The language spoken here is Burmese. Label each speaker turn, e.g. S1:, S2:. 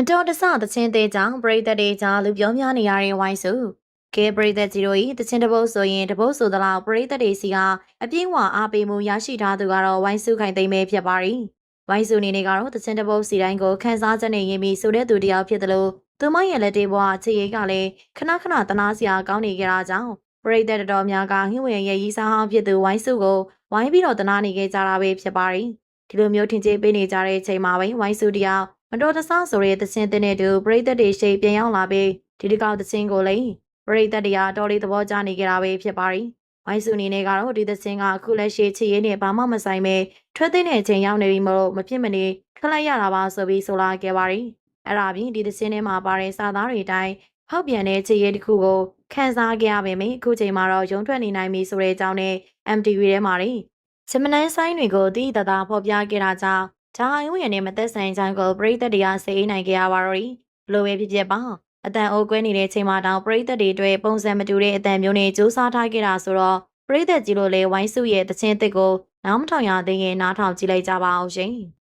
S1: မတော်တဆသချင်းသေးကြောင့်ပရိသတ်တွေကြားလူပြောများနေရတဲ့ဝိုင်းစုကဲပရိသတ်ကြီးတို့ဤသချင်းတစ်ပုတ်ဆိုရင်တစ်ပုတ်ဆိုသလောက်ပရိသတ်တွေစီကအပြင်းဝအားပေးမှုရရှိထားသူကတော့ဝိုင်းစုခိုင်သိမ်းပဲဖြစ်ပါရီဝိုင်းစုနေနေကတော့သချင်းတစ်ပုတ်စီတိုင်းကိုခန်းစားချက်နဲ့ရင်းပြီးဆိုတဲ့သူတယောက်ဖြစ်တယ်လို့သူမရဲ့လက်တေးဘွားချေရိတ်ကလည်းခဏခဏတနာစရာကောင်းနေကြတာကြောင့်ပရိသတ်တော်များကဟင်းဝင်ရဲ့ရီစားဟောင်းဖြစ်သူဝိုင်းစုကိုဝိုင်းပြီးတော့တနာနေကြကြတာပဲဖြစ်ပါရီဒီလိုမျိုးထင်ကြေးပေးနေကြတဲ့အချိန်မှာပဲဝိုင်းစုတယောက် မတော်တဆဆိုတဲ့သချင်းတင်တဲ့သူပရိသတ်တွေရှိပြန်ရောက်လာပြီးဒီတစ်ကောက်သချင်းကိုလည်းပရိသတ်တွေကတော်လေးသဘောကျနေကြတာပဲဖြစ်ပါရီ။ဝိုင်းစုအနေနဲ့ကတော့ဒီသချင်းကအခုလက်ရှိချစ်ရေးနဲ့ဘာမှမဆိုင်ပဲထွက်သိတဲ့အချိန်ရောက်နေပြီမလို့မဖြစ်မနေထွက်လိုက်ရတာပါဆိုပြီးဆိုလာခဲ့ပါရီ။အဲ့ဒါပြင်ဒီသချင်းထဲမှာပါတဲ့စာသားတွေအတိုင်းဟောက်ပြန်တဲ့ချစ်ရေးတစ်ခုကိုခန်းစားခဲ့ရပေမယ့်အခုချိန်မှာတော့ရုံထွက်နေနိုင်ပြီဆိုတဲ့အကြောင်းနဲ့ MTV ထဲမှာရီချမနန်းဆိုင်တွေကိုတည်တသာဖော်ပြခဲ့တာကြောင့် ဂျာဟိုင်းဝင်နဲ့မသက်ဆိုင်ကြောင်းကိုပရိသတ်တွေကစိတ်အေးနိုင်ကြရပါတော့တယ်။ဘလိုပဲဖြစ်ဖြစ်ပါအတန်အိုးကွဲနေတဲ့ချိန်မှာတောင်ပရိသတ်တွေအတွက်ပုံစံမတူတဲ့အတန်မျိုးနဲ့စူးစမ်းထားခဲ့တာဆိုတော့ပရိသတ်ကြီးတို့လည်းဝိုင်းစုရဲ့တခြင်းအစ်စ်ကိုနားမထောင်ရသေးရင်နားထောင်ကြည့်လိုက်ကြပါအောင်ရှင်။